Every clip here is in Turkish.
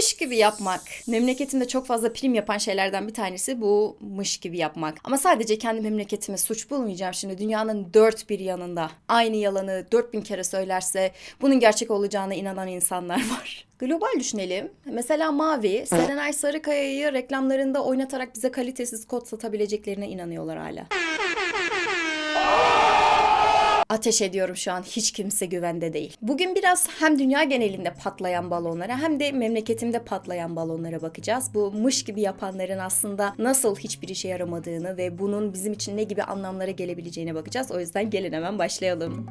mış gibi yapmak. Memleketimde çok fazla prim yapan şeylerden bir tanesi bu mış gibi yapmak. Ama sadece kendi memleketime suç bulmayacağım şimdi. Dünyanın dört bir yanında aynı yalanı dört bin kere söylerse bunun gerçek olacağına inanan insanlar var. Global düşünelim. Mesela Mavi, Serenay Sarıkaya'yı reklamlarında oynatarak bize kalitesiz kod satabileceklerine inanıyorlar hala. Ateş ediyorum şu an hiç kimse güvende değil. Bugün biraz hem dünya genelinde patlayan balonlara hem de memleketimde patlayan balonlara bakacağız. Bu mış gibi yapanların aslında nasıl hiçbir işe yaramadığını ve bunun bizim için ne gibi anlamlara gelebileceğine bakacağız. O yüzden gelin hemen başlayalım.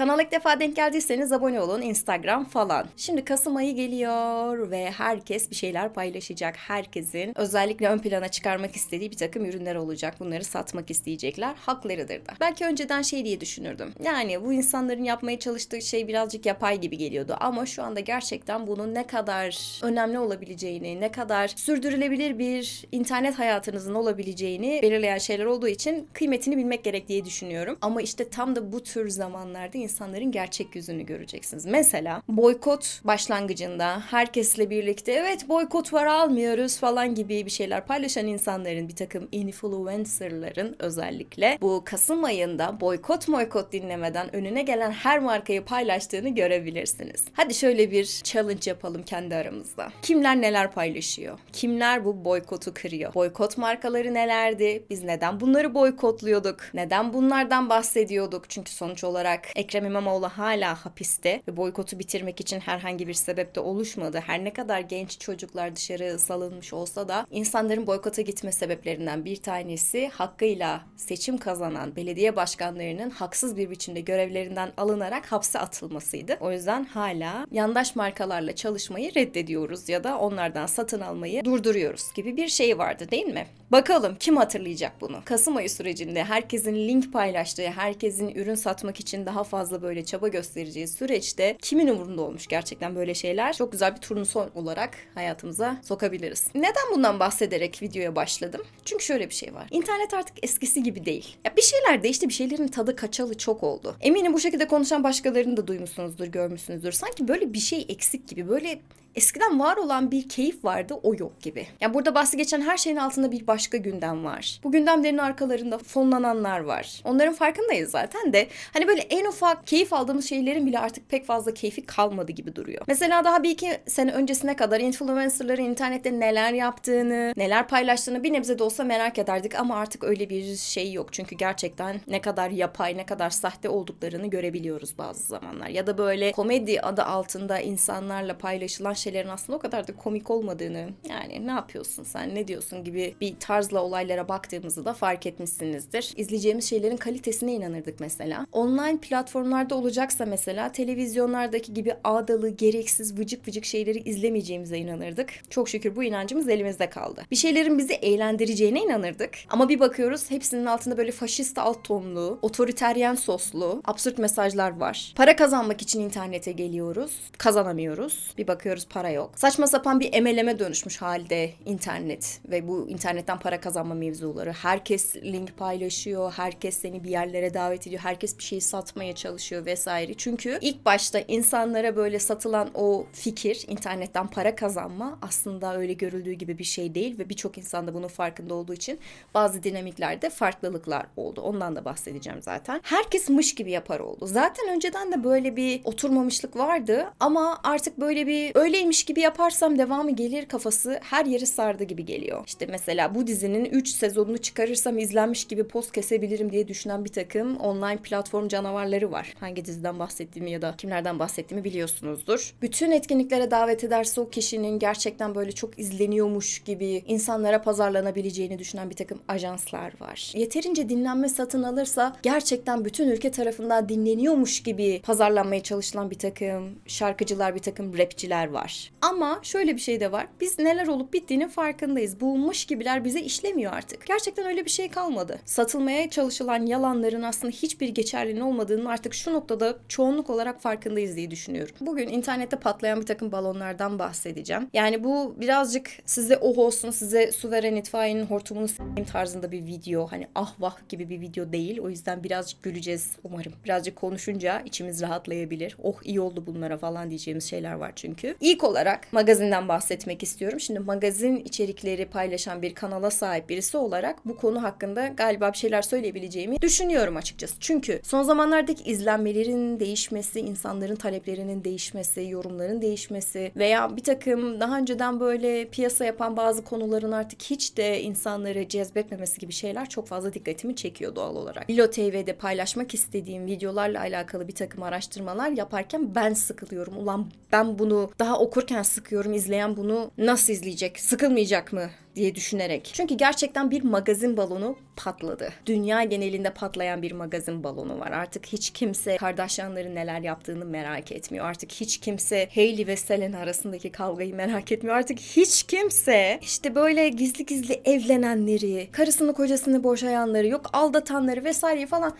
Kanala ilk defa denk geldiyseniz abone olun Instagram falan. Şimdi Kasım ayı geliyor ve herkes bir şeyler paylaşacak. Herkesin özellikle ön plana çıkarmak istediği bir takım ürünler olacak. Bunları satmak isteyecekler. Haklarıdır da. Belki önceden şey diye düşünürdüm. Yani bu insanların yapmaya çalıştığı şey birazcık yapay gibi geliyordu. Ama şu anda gerçekten bunun ne kadar önemli olabileceğini, ne kadar sürdürülebilir bir internet hayatınızın olabileceğini belirleyen şeyler olduğu için kıymetini bilmek gerek diye düşünüyorum. Ama işte tam da bu tür zamanlarda insanların gerçek yüzünü göreceksiniz. Mesela boykot başlangıcında herkesle birlikte evet boykot var almıyoruz falan gibi bir şeyler paylaşan insanların bir takım influencerların özellikle bu Kasım ayında boykot boykot dinlemeden önüne gelen her markayı paylaştığını görebilirsiniz. Hadi şöyle bir challenge yapalım kendi aramızda. Kimler neler paylaşıyor? Kimler bu boykotu kırıyor? Boykot markaları nelerdi? Biz neden bunları boykotluyorduk? Neden bunlardan bahsediyorduk? Çünkü sonuç olarak Ekrem İmamoğlu hala hapiste ve boykotu bitirmek için herhangi bir sebep de oluşmadı. Her ne kadar genç çocuklar dışarı salınmış olsa da insanların boykota gitme sebeplerinden bir tanesi hakkıyla seçim kazanan belediye başkanlarının haksız bir biçimde görevlerinden alınarak hapse atılmasıydı. O yüzden hala yandaş markalarla çalışmayı reddediyoruz ya da onlardan satın almayı durduruyoruz gibi bir şey vardı değil mi? Bakalım kim hatırlayacak bunu? Kasım ayı sürecinde herkesin link paylaştığı, herkesin ürün satmak için daha fazla böyle çaba göstereceği süreçte kimin umurunda olmuş gerçekten böyle şeyler? Çok güzel bir turnusol olarak hayatımıza sokabiliriz. Neden bundan bahsederek videoya başladım? Çünkü şöyle bir şey var. İnternet artık eskisi gibi değil. Ya bir şeyler değişti, bir şeylerin tadı kaçalı çok oldu. Eminim bu şekilde konuşan başkalarını da duymuşsunuzdur, görmüşsünüzdür. Sanki böyle bir şey eksik gibi, böyle eskiden var olan bir keyif vardı o yok gibi. Yani burada bahsi geçen her şeyin altında bir başka gündem var. Bu gündemlerin arkalarında fonlananlar var. Onların farkındayız zaten de hani böyle en ufak keyif aldığımız şeylerin bile artık pek fazla keyfi kalmadı gibi duruyor. Mesela daha bir iki sene öncesine kadar influencerların internette neler yaptığını, neler paylaştığını bir nebze de olsa merak ederdik ama artık öyle bir şey yok. Çünkü gerçekten ne kadar yapay, ne kadar sahte olduklarını görebiliyoruz bazı zamanlar. Ya da böyle komedi adı altında insanlarla paylaşılan şeylerin aslında o kadar da komik olmadığını yani ne yapıyorsun sen ne diyorsun gibi bir tarzla olaylara baktığımızı da fark etmişsinizdir. İzleyeceğimiz şeylerin kalitesine inanırdık mesela. Online platformlarda olacaksa mesela televizyonlardaki gibi ağdalı, gereksiz, vıcık vıcık şeyleri izlemeyeceğimize inanırdık. Çok şükür bu inancımız elimizde kaldı. Bir şeylerin bizi eğlendireceğine inanırdık. Ama bir bakıyoruz hepsinin altında böyle faşist alt tonlu, otoriteryen soslu, absürt mesajlar var. Para kazanmak için internete geliyoruz. Kazanamıyoruz. Bir bakıyoruz para yok. Saçma sapan bir emeleme dönüşmüş halde internet ve bu internetten para kazanma mevzuları. Herkes link paylaşıyor, herkes seni bir yerlere davet ediyor, herkes bir şeyi satmaya çalışıyor vesaire. Çünkü ilk başta insanlara böyle satılan o fikir, internetten para kazanma aslında öyle görüldüğü gibi bir şey değil ve birçok insan da bunun farkında olduğu için bazı dinamiklerde farklılıklar oldu. Ondan da bahsedeceğim zaten. Herkes mış gibi yapar oldu. Zaten önceden de böyle bir oturmamışlık vardı ama artık böyle bir öyleymiş gibi yaparsam devamı gelir kafası her yeri sardı gibi geliyor. İşte mesela bu dizinin 3 sezonunu çıkarırsam izlenmiş gibi post kesebilirim diye düşünen bir takım online platform canavarları var. Hangi diziden bahsettiğimi ya da kimlerden bahsettiğimi biliyorsunuzdur. Bütün etkinliklere davet ederse o kişinin gerçekten böyle çok izleniyormuş gibi insanlara pazarlanabileceğini düşünen bir takım ajanslar var. Yeterince dinlenme satın alırsa gerçekten bütün ülke tarafından dinleniyormuş gibi pazarlanmaya çalışılan bir takım şarkıcılar, bir takım rapçiler var. Ama şöyle bir şey de var. Biz neler olup bittiğinin farkındayız. Bulmuş gibiler bize işlemiyor artık. Gerçekten öyle bir şey kalmadı. Satılmaya çalışılan yalanların aslında hiçbir geçerliliğinin olmadığının artık şu noktada çoğunluk olarak farkındayız diye düşünüyorum. Bugün internette patlayan bir takım balonlardan bahsedeceğim. Yani bu birazcık size oh olsun, size su veren itfaiyenin hortumunu s**eyim tarzında bir video. Hani ah vah gibi bir video değil. O yüzden birazcık güleceğiz umarım. Birazcık konuşunca içimiz rahatlayabilir. Oh iyi oldu bunlara falan diyeceğimiz şeyler var çünkü. İlk olarak magazinden bahsetmek istiyorum. Şimdi magazin içerikleri paylaşan bir kanala sahip birisi olarak bu konu hakkında galiba bir şeyler söyleyebileceğimi düşünüyorum açıkçası. Çünkü son zamanlardaki izlenmelerin değişmesi, insanların taleplerinin değişmesi, yorumların değişmesi veya bir takım daha önceden böyle piyasa yapan bazı konuların artık hiç de insanları cezbetmemesi gibi şeyler çok fazla dikkatimi çekiyor doğal olarak. Lilo TV'de paylaşmak istediğim videolarla alakalı bir takım araştırmalar yaparken ben sıkılıyorum. Ulan ben bunu daha okurken sıkıyorum. izleyen bunu nasıl izleyecek? Sıkılmayacak mı? diye düşünerek. Çünkü gerçekten bir magazin balonu patladı. Dünya genelinde patlayan bir magazin balonu var. Artık hiç kimse Kardashianların neler yaptığını merak etmiyor. Artık hiç kimse Hailey ve Selena arasındaki kavgayı merak etmiyor. Artık hiç kimse işte böyle gizli gizli evlenenleri, karısını kocasını boşayanları, yok aldatanları vesaireyi falan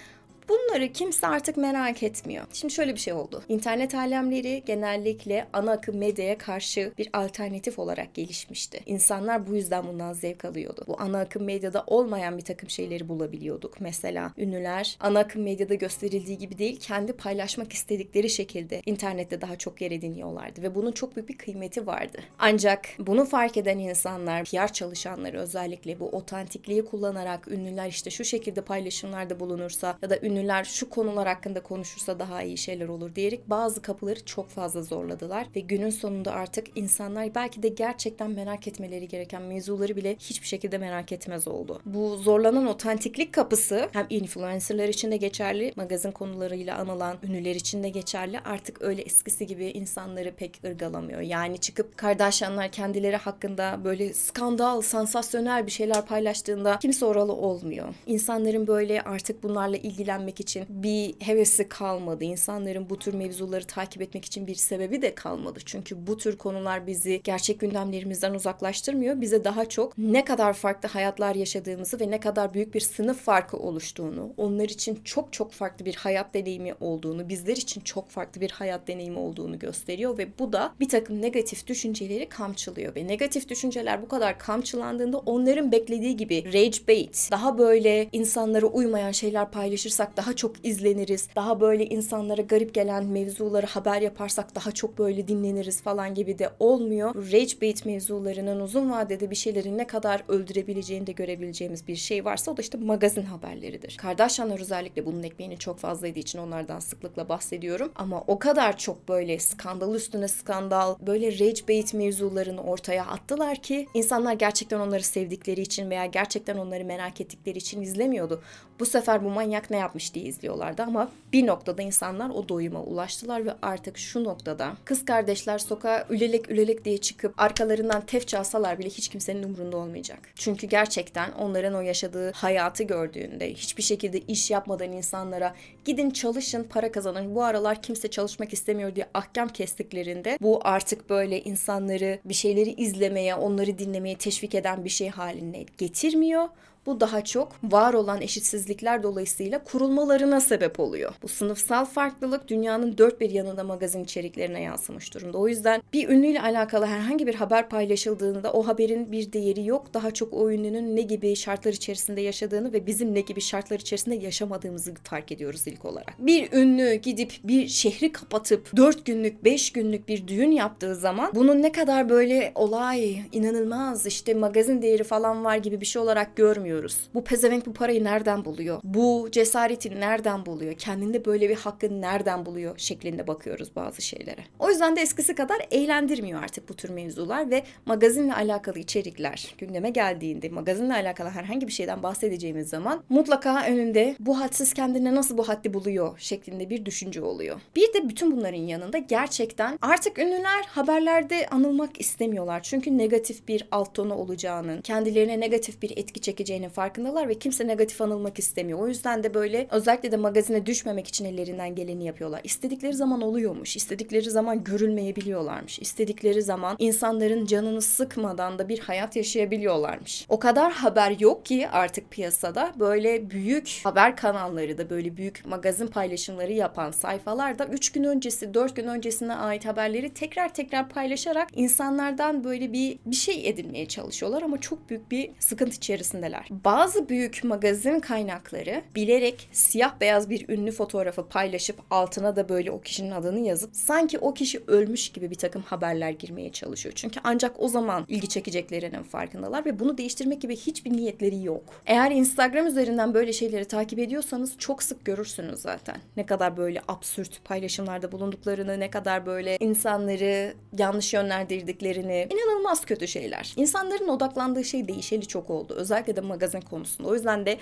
Bunları kimse artık merak etmiyor. Şimdi şöyle bir şey oldu. İnternet alemleri genellikle ana akım medyaya karşı bir alternatif olarak gelişmişti. İnsanlar bu yüzden bundan zevk alıyordu. Bu ana akım medyada olmayan bir takım şeyleri bulabiliyorduk. Mesela ünlüler ana akım medyada gösterildiği gibi değil, kendi paylaşmak istedikleri şekilde internette daha çok yer ediniyorlardı ve bunun çok büyük bir kıymeti vardı. Ancak bunu fark eden insanlar, PR çalışanları özellikle bu otantikliği kullanarak ünlüler işte şu şekilde paylaşımlarda bulunursa ya da ünlü ünlüler şu konular hakkında konuşursa daha iyi şeyler olur diyerek bazı kapıları çok fazla zorladılar ve günün sonunda artık insanlar belki de gerçekten merak etmeleri gereken mevzuları bile hiçbir şekilde merak etmez oldu. Bu zorlanan otantiklik kapısı hem influencerlar için de geçerli, magazin konularıyla anılan ünlüler için de geçerli. Artık öyle eskisi gibi insanları pek ırgalamıyor. Yani çıkıp Kardashianlar kendileri hakkında böyle skandal, sansasyonel bir şeyler paylaştığında kimse oralı olmuyor. İnsanların böyle artık bunlarla ilgilenmek öğrenmek için bir hevesi kalmadı. İnsanların bu tür mevzuları takip etmek için bir sebebi de kalmadı. Çünkü bu tür konular bizi gerçek gündemlerimizden uzaklaştırmıyor. Bize daha çok ne kadar farklı hayatlar yaşadığımızı ve ne kadar büyük bir sınıf farkı oluştuğunu, onlar için çok çok farklı bir hayat deneyimi olduğunu, bizler için çok farklı bir hayat deneyimi olduğunu gösteriyor ve bu da bir takım negatif düşünceleri kamçılıyor ve negatif düşünceler bu kadar kamçılandığında onların beklediği gibi rage bait, daha böyle insanlara uymayan şeyler paylaşırsak daha çok izleniriz. Daha böyle insanlara garip gelen mevzuları haber yaparsak daha çok böyle dinleniriz falan gibi de olmuyor. Rage bait mevzularının uzun vadede bir şeyleri ne kadar öldürebileceğini de görebileceğimiz bir şey varsa o da işte magazin haberleridir. Kardashianlar özellikle bunun ekmeğini çok fazla yediği için onlardan sıklıkla bahsediyorum. Ama o kadar çok böyle skandal üstüne skandal, böyle rage bait mevzularını ortaya attılar ki insanlar gerçekten onları sevdikleri için veya gerçekten onları merak ettikleri için izlemiyordu. Bu sefer bu manyak ne yapmış diye izliyorlardı ama bir noktada insanlar o doyuma ulaştılar ve artık şu noktada kız kardeşler sokağa ülelek ülelek diye çıkıp arkalarından tef çalsalar bile hiç kimsenin umurunda olmayacak. Çünkü gerçekten onların o yaşadığı hayatı gördüğünde hiçbir şekilde iş yapmadan insanlara gidin çalışın para kazanın bu aralar kimse çalışmak istemiyor diye ahkam kestiklerinde bu artık böyle insanları bir şeyleri izlemeye onları dinlemeye teşvik eden bir şey haline getirmiyor. Bu daha çok var olan eşitsizlikler dolayısıyla kurulmalarına sebep oluyor. Bu sınıfsal farklılık dünyanın dört bir yanında magazin içeriklerine yansımış durumda. O yüzden bir ünlüyle alakalı herhangi bir haber paylaşıldığında o haberin bir değeri yok. Daha çok o ünlünün ne gibi şartlar içerisinde yaşadığını ve bizim ne gibi şartlar içerisinde yaşamadığımızı fark ediyoruz ilk olarak. Bir ünlü gidip bir şehri kapatıp 4 günlük 5 günlük bir düğün yaptığı zaman bunun ne kadar böyle olay inanılmaz işte magazin değeri falan var gibi bir şey olarak görmüyor görmüyoruz. Bu pezevenk bu parayı nereden buluyor? Bu cesareti nereden buluyor? Kendinde böyle bir hakkı nereden buluyor şeklinde bakıyoruz bazı şeylere. O yüzden de eskisi kadar eğlendirmiyor artık bu tür mevzular ve magazinle alakalı içerikler gündeme geldiğinde magazinle alakalı herhangi bir şeyden bahsedeceğimiz zaman mutlaka önünde bu hadsiz kendine nasıl bu haddi buluyor şeklinde bir düşünce oluyor. Bir de bütün bunların yanında gerçekten artık ünlüler haberlerde anılmak istemiyorlar. Çünkü negatif bir alt tonu olacağının, kendilerine negatif bir etki çekeceğini olabileceğinin farkındalar ve kimse negatif anılmak istemiyor. O yüzden de böyle özellikle de magazine düşmemek için ellerinden geleni yapıyorlar. İstedikleri zaman oluyormuş. istedikleri zaman görülmeyebiliyorlarmış. istedikleri zaman insanların canını sıkmadan da bir hayat yaşayabiliyorlarmış. O kadar haber yok ki artık piyasada böyle büyük haber kanalları da böyle büyük magazin paylaşımları yapan sayfalar da 3 gün öncesi 4 gün öncesine ait haberleri tekrar tekrar paylaşarak insanlardan böyle bir bir şey edinmeye çalışıyorlar ama çok büyük bir sıkıntı içerisindeler. Bazı büyük magazin kaynakları bilerek siyah beyaz bir ünlü fotoğrafı paylaşıp altına da böyle o kişinin adını yazıp sanki o kişi ölmüş gibi bir takım haberler girmeye çalışıyor. Çünkü ancak o zaman ilgi çekeceklerinin farkındalar ve bunu değiştirmek gibi hiçbir niyetleri yok. Eğer Instagram üzerinden böyle şeyleri takip ediyorsanız çok sık görürsünüz zaten. Ne kadar böyle absürt paylaşımlarda bulunduklarını, ne kadar böyle insanları yanlış yönlendirdiklerini, inanılmaz kötü şeyler. İnsanların odaklandığı şey değişeli çok oldu. Özellikle de magazin konusunda. O yüzden de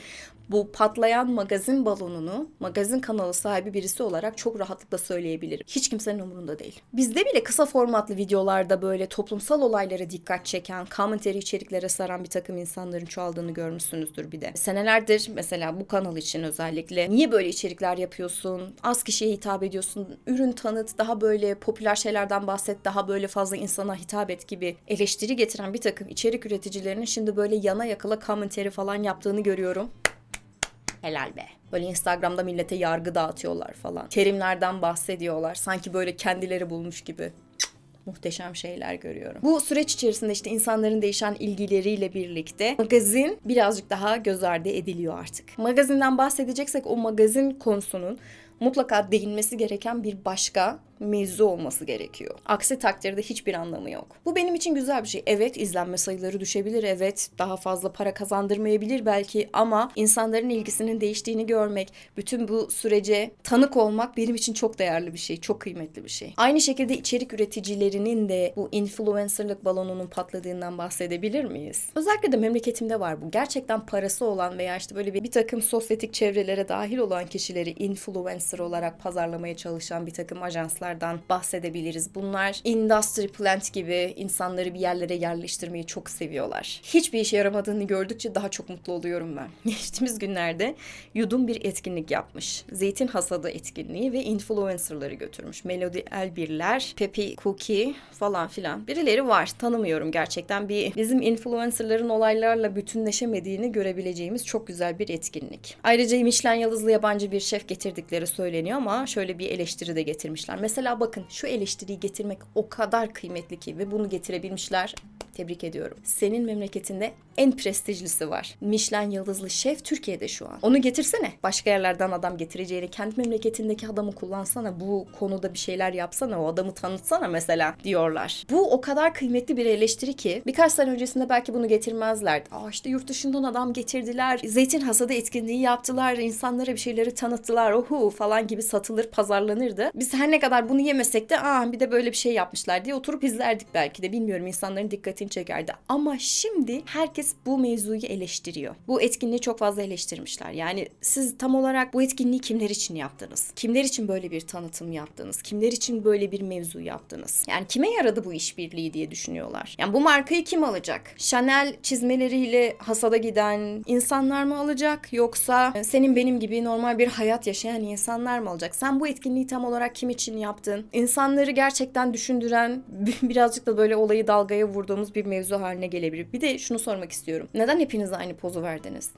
bu patlayan magazin balonunu magazin kanalı sahibi birisi olarak çok rahatlıkla söyleyebilirim. Hiç kimsenin umurunda değil. Bizde bile kısa formatlı videolarda böyle toplumsal olaylara dikkat çeken, commentary içeriklere saran bir takım insanların çoğaldığını görmüşsünüzdür bir de. Senelerdir mesela bu kanal için özellikle niye böyle içerikler yapıyorsun? Az kişiye hitap ediyorsun. Ürün tanıt, daha böyle popüler şeylerden bahset, daha böyle fazla insana hitap et gibi eleştiri getiren bir takım içerik üreticilerinin şimdi böyle yana yakala commentary falan yaptığını görüyorum. Helal be. Böyle Instagram'da millete yargı dağıtıyorlar falan. Terimlerden bahsediyorlar. Sanki böyle kendileri bulmuş gibi muhteşem şeyler görüyorum. Bu süreç içerisinde işte insanların değişen ilgileriyle birlikte magazin birazcık daha göz ardı ediliyor artık. Magazinden bahsedeceksek o magazin konusunun mutlaka değinmesi gereken bir başka mevzu olması gerekiyor. Aksi takdirde hiçbir anlamı yok. Bu benim için güzel bir şey. Evet izlenme sayıları düşebilir. Evet daha fazla para kazandırmayabilir belki ama insanların ilgisinin değiştiğini görmek, bütün bu sürece tanık olmak benim için çok değerli bir şey. Çok kıymetli bir şey. Aynı şekilde içerik üreticilerinin de bu influencerlık balonunun patladığından bahsedebilir miyiz? Özellikle de memleketimde var bu. Gerçekten parası olan veya işte böyle bir, bir takım sosyetik çevrelere dahil olan kişileri influencer olarak pazarlamaya çalışan bir takım ajanslar şirketlerden bahsedebiliriz. Bunlar industry plant gibi insanları bir yerlere yerleştirmeyi çok seviyorlar. Hiçbir işe yaramadığını gördükçe daha çok mutlu oluyorum ben. Geçtiğimiz günlerde Yudum bir etkinlik yapmış. Zeytin hasadı etkinliği ve influencerları götürmüş. Melody Elbirler, Pepi Cookie falan filan. Birileri var. Tanımıyorum gerçekten. Bir bizim influencerların olaylarla bütünleşemediğini görebileceğimiz çok güzel bir etkinlik. Ayrıca Michelin yıldızlı yabancı bir şef getirdikleri söyleniyor ama şöyle bir eleştiri de getirmişler. Mesela bakın şu eleştiriyi getirmek o kadar kıymetli ki ve bunu getirebilmişler. Tebrik ediyorum. Senin memleketinde en prestijlisi var. Michelin yıldızlı şef Türkiye'de şu an. Onu getirsene. Başka yerlerden adam getireceğini kendi memleketindeki adamı kullansana. Bu konuda bir şeyler yapsana. O adamı tanıtsana mesela diyorlar. Bu o kadar kıymetli bir eleştiri ki birkaç sene öncesinde belki bunu getirmezlerdi. Aa işte yurt dışından adam getirdiler. Zeytin hasadı etkinliği yaptılar. insanlara bir şeyleri tanıttılar. Ohu falan gibi satılır, pazarlanırdı. Biz her ne kadar bunu yemesek de aa bir de böyle bir şey yapmışlar diye oturup izlerdik belki de. Bilmiyorum insanların dikkatini çekerdi. Ama şimdi herkes bu mevzuyu eleştiriyor. Bu etkinliği çok fazla eleştirmişler. Yani siz tam olarak bu etkinliği kimler için yaptınız? Kimler için böyle bir tanıtım yaptınız? Kimler için böyle bir mevzu yaptınız? Yani kime yaradı bu işbirliği diye düşünüyorlar. Yani bu markayı kim alacak? Chanel çizmeleriyle hasada giden insanlar mı alacak? Yoksa senin benim gibi normal bir hayat yaşayan insanlar mı alacak? Sen bu etkinliği tam olarak kim için yaptın? İnsanları gerçekten düşündüren birazcık da böyle olayı dalgaya vurduğumuz bir mevzu haline gelebilir. Bir de şunu sormak istiyorum. Neden hepiniz aynı pozu verdiniz?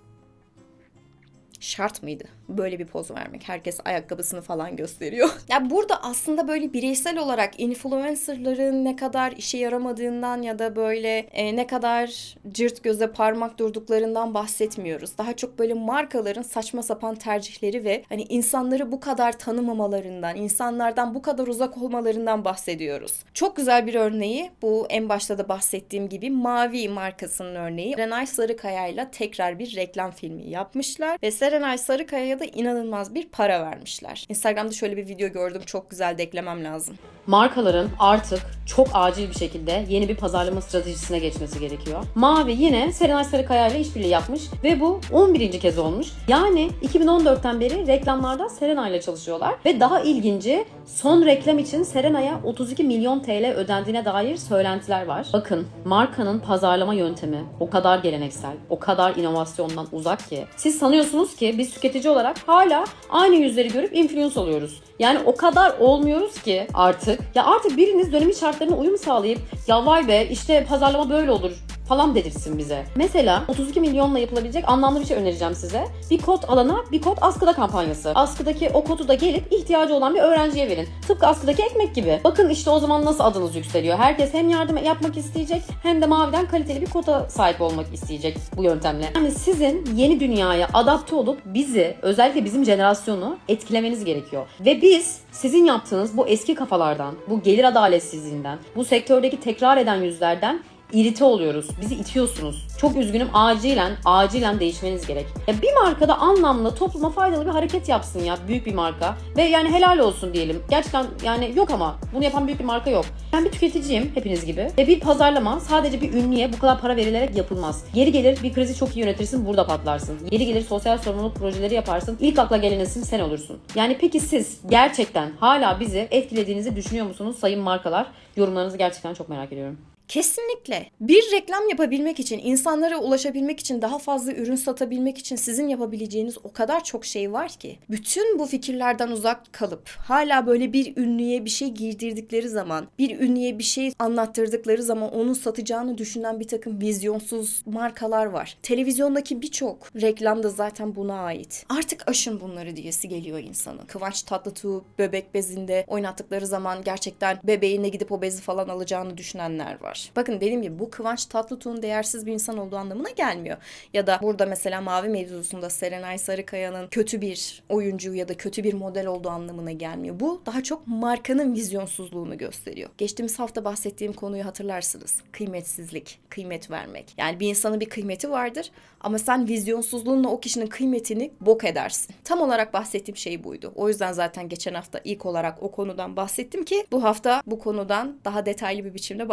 Şart mıydı böyle bir poz vermek? Herkes ayakkabısını falan gösteriyor. ya burada aslında böyle bireysel olarak influencerların ne kadar işe yaramadığından ya da böyle e, ne kadar cırt göze parmak durduklarından bahsetmiyoruz. Daha çok böyle markaların saçma sapan tercihleri ve hani insanları bu kadar tanımamalarından, insanlardan bu kadar uzak olmalarından bahsediyoruz. Çok güzel bir örneği bu en başta da bahsettiğim gibi Mavi markasının örneği. Renay Sarıkaya ile tekrar bir reklam filmi yapmışlar ve Serenay Sarıkaya'ya da inanılmaz bir para vermişler. Instagram'da şöyle bir video gördüm. Çok güzel de eklemem lazım. Markaların artık çok acil bir şekilde yeni bir pazarlama stratejisine geçmesi gerekiyor. Mavi yine Serenay Sarıkaya ile işbirliği yapmış ve bu 11. kez olmuş. Yani 2014'ten beri reklamlarda Serenay ile çalışıyorlar ve daha ilginci son reklam için Serenay'a 32 milyon TL ödendiğine dair söylentiler var. Bakın markanın pazarlama yöntemi o kadar geleneksel, o kadar inovasyondan uzak ki. Siz sanıyorsunuz biz tüketici olarak hala aynı yüzleri görüp influence oluyoruz. Yani o kadar olmuyoruz ki artık. Ya artık biriniz dönemin şartlarına uyum sağlayıp ya vay be işte pazarlama böyle olur falan dedirsin bize. Mesela 32 milyonla yapılabilecek anlamlı bir şey önereceğim size. Bir kod alana bir kod askıda kampanyası. Askıdaki o kodu da gelip ihtiyacı olan bir öğrenciye verin. Tıpkı askıdaki ekmek gibi. Bakın işte o zaman nasıl adınız yükseliyor. Herkes hem yardım yapmak isteyecek hem de maviden kaliteli bir koda sahip olmak isteyecek bu yöntemle. Yani sizin yeni dünyaya adapte olup bizi özellikle bizim jenerasyonu etkilemeniz gerekiyor. Ve biz sizin yaptığınız bu eski kafalardan, bu gelir adaletsizliğinden, bu sektördeki tekrar eden yüzlerden irite oluyoruz. Bizi itiyorsunuz. Çok üzgünüm. Acilen, acilen değişmeniz gerek. Ya bir markada anlamlı, topluma faydalı bir hareket yapsın ya. Büyük bir marka. Ve yani helal olsun diyelim. Gerçekten yani yok ama bunu yapan büyük bir marka yok. Ben bir tüketiciyim hepiniz gibi. Ve bir pazarlama sadece bir ünlüye bu kadar para verilerek yapılmaz. Yeri gelir bir krizi çok iyi yönetirsin burada patlarsın. Yeri gelir sosyal sorumluluk projeleri yaparsın. İlk akla gelen isim sen olursun. Yani peki siz gerçekten hala bizi etkilediğinizi düşünüyor musunuz sayın markalar? Yorumlarınızı gerçekten çok merak ediyorum. Kesinlikle. Bir reklam yapabilmek için, insanlara ulaşabilmek için, daha fazla ürün satabilmek için sizin yapabileceğiniz o kadar çok şey var ki. Bütün bu fikirlerden uzak kalıp hala böyle bir ünlüye bir şey giydirdikleri zaman, bir ünlüye bir şey anlattırdıkları zaman onun satacağını düşünen bir takım vizyonsuz markalar var. Televizyondaki birçok reklam da zaten buna ait. Artık aşın bunları diyesi geliyor insanın. Kıvanç Tatlıtuğ bebek bezinde oynattıkları zaman gerçekten bebeğine gidip o bezi falan alacağını düşünenler var. Bakın dediğim gibi bu Kıvanç Tatlıtuğ'un değersiz bir insan olduğu anlamına gelmiyor. Ya da burada mesela Mavi mevzusunda Serenay Sarıkaya'nın kötü bir oyuncu ya da kötü bir model olduğu anlamına gelmiyor. Bu daha çok markanın vizyonsuzluğunu gösteriyor. Geçtiğimiz hafta bahsettiğim konuyu hatırlarsınız. Kıymetsizlik, kıymet vermek. Yani bir insanın bir kıymeti vardır ama sen vizyonsuzluğunla o kişinin kıymetini bok edersin. Tam olarak bahsettiğim şey buydu. O yüzden zaten geçen hafta ilk olarak o konudan bahsettim ki bu hafta bu konudan daha detaylı bir biçimde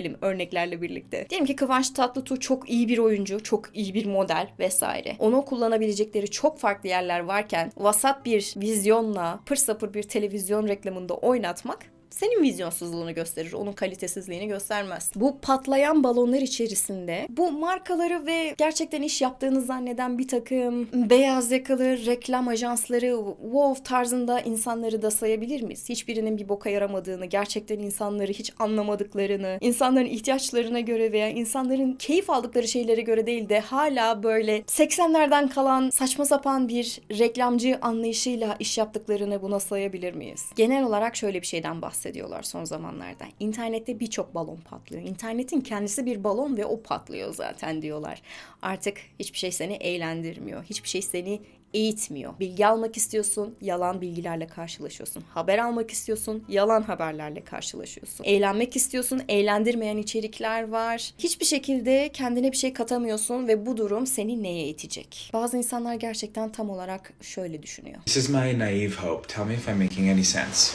bahsedebilelim örneklerle birlikte. Diyelim ki Kıvanç Tatlıtuğ çok iyi bir oyuncu, çok iyi bir model vesaire. Onu kullanabilecekleri çok farklı yerler varken vasat bir vizyonla pır sapır bir televizyon reklamında oynatmak senin vizyonsuzluğunu gösterir. Onun kalitesizliğini göstermez. Bu patlayan balonlar içerisinde bu markaları ve gerçekten iş yaptığını zanneden bir takım beyaz yakalı reklam ajansları wow tarzında insanları da sayabilir miyiz? Hiçbirinin bir boka yaramadığını, gerçekten insanları hiç anlamadıklarını, insanların ihtiyaçlarına göre veya insanların keyif aldıkları şeylere göre değil de hala böyle 80'lerden kalan saçma sapan bir reklamcı anlayışıyla iş yaptıklarını buna sayabilir miyiz? Genel olarak şöyle bir şeyden bahsediyorlar son zamanlarda. İnternette birçok balon patlıyor. İnternetin kendisi bir balon ve o patlıyor zaten diyorlar. Artık hiçbir şey seni eğlendirmiyor. Hiçbir şey seni eğitmiyor. Bilgi almak istiyorsun, yalan bilgilerle karşılaşıyorsun. Haber almak istiyorsun, yalan haberlerle karşılaşıyorsun. Eğlenmek istiyorsun, eğlendirmeyen içerikler var. Hiçbir şekilde kendine bir şey katamıyorsun ve bu durum seni neye itecek? Bazı insanlar gerçekten tam olarak şöyle düşünüyor. This is my naive hope. Tell me if I'm making any sense.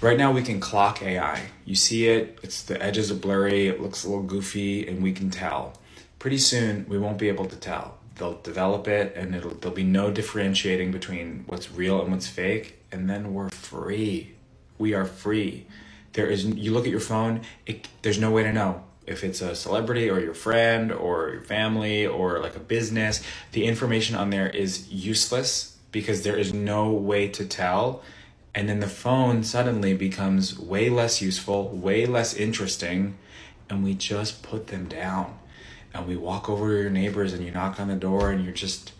Right now, we can clock AI. You see it, it's the edges are blurry, it looks a little goofy, and we can tell. Pretty soon, we won't be able to tell. They'll develop it, and it'll there'll be no differentiating between what's real and what's fake, and then we're free. We are free. There is you look at your phone, it, there's no way to know if it's a celebrity or your friend or your family or like a business. The information on there is useless because there is no way to tell. And then the phone suddenly becomes way less useful, way less interesting, and we just put them down. And we walk over to your neighbors and you knock on the door and you're just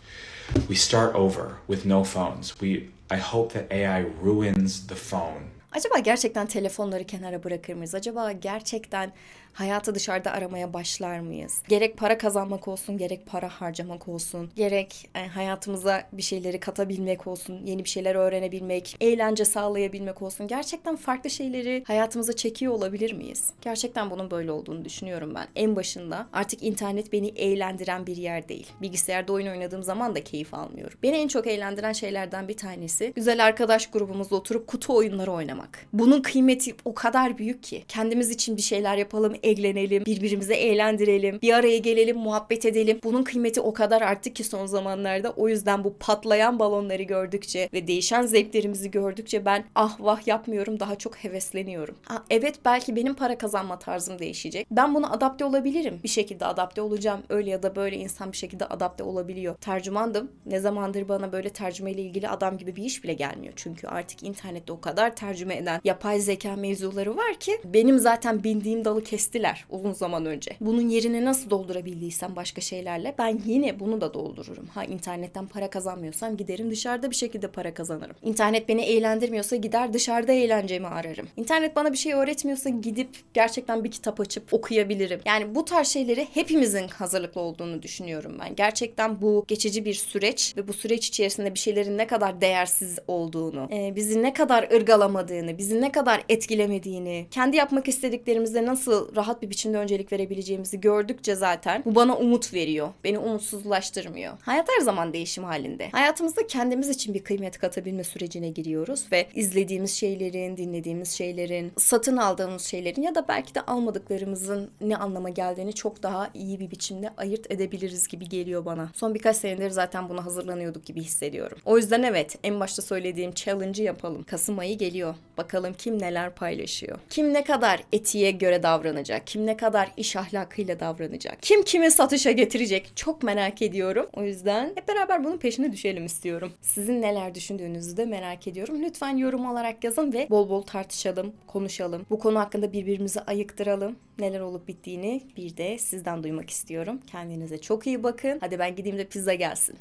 we start over with no phones. We I hope that AI ruins the phone Acaba gerçekten telefonları kenara bırakır mıyız? Acaba gerçekten hayatı dışarıda aramaya başlar mıyız? Gerek para kazanmak olsun, gerek para harcamak olsun, gerek e, hayatımıza bir şeyleri katabilmek olsun, yeni bir şeyler öğrenebilmek, eğlence sağlayabilmek olsun. Gerçekten farklı şeyleri hayatımıza çekiyor olabilir miyiz? Gerçekten bunun böyle olduğunu düşünüyorum ben. En başında artık internet beni eğlendiren bir yer değil. Bilgisayarda oyun oynadığım zaman da keyif almıyorum. Beni en çok eğlendiren şeylerden bir tanesi güzel arkadaş grubumuzla oturup kutu oyunları oynamak. Bunun kıymeti o kadar büyük ki. Kendimiz için bir şeyler yapalım, eğlenelim, birbirimizi eğlendirelim, bir araya gelelim, muhabbet edelim. Bunun kıymeti o kadar arttı ki son zamanlarda. O yüzden bu patlayan balonları gördükçe ve değişen zevklerimizi gördükçe ben ah vah yapmıyorum daha çok hevesleniyorum. Ha, evet belki benim para kazanma tarzım değişecek. Ben buna adapte olabilirim. Bir şekilde adapte olacağım. Öyle ya da böyle insan bir şekilde adapte olabiliyor. Tercümandım. Ne zamandır bana böyle tercümeyle ilgili adam gibi bir iş bile gelmiyor. Çünkü artık internette o kadar tercüme eden yapay zeka mevzuları var ki benim zaten bindiğim dalı kestiler uzun zaman önce. Bunun yerine nasıl doldurabildiysem başka şeylerle ben yine bunu da doldururum. Ha internetten para kazanmıyorsam giderim dışarıda bir şekilde para kazanırım. İnternet beni eğlendirmiyorsa gider dışarıda eğlencemi ararım. İnternet bana bir şey öğretmiyorsa gidip gerçekten bir kitap açıp okuyabilirim. Yani bu tarz şeyleri hepimizin hazırlıklı olduğunu düşünüyorum ben. Gerçekten bu geçici bir süreç ve bu süreç içerisinde bir şeylerin ne kadar değersiz olduğunu, e, bizi ne kadar ırgalamadığını, bizi ne kadar etkilemediğini, kendi yapmak istediklerimize nasıl rahat bir biçimde öncelik verebileceğimizi gördükçe zaten bu bana umut veriyor. Beni umutsuzlaştırmıyor. Hayat her zaman değişim halinde. Hayatımızda kendimiz için bir kıymet katabilme sürecine giriyoruz ve izlediğimiz şeylerin, dinlediğimiz şeylerin, satın aldığımız şeylerin ya da belki de almadıklarımızın ne anlama geldiğini çok daha iyi bir biçimde ayırt edebiliriz gibi geliyor bana. Son birkaç senedir zaten buna hazırlanıyorduk gibi hissediyorum. O yüzden evet en başta söylediğim challenge'ı yapalım. Kasım ayı geliyor. Bakalım kim neler paylaşıyor. Kim ne kadar etiğe göre davranacak. Kim ne kadar iş ahlakıyla davranacak. Kim kimi satışa getirecek. Çok merak ediyorum. O yüzden hep beraber bunun peşine düşelim istiyorum. Sizin neler düşündüğünüzü de merak ediyorum. Lütfen yorum olarak yazın ve bol bol tartışalım, konuşalım. Bu konu hakkında birbirimizi ayıktıralım. Neler olup bittiğini bir de sizden duymak istiyorum. Kendinize çok iyi bakın. Hadi ben gideyim de pizza gelsin.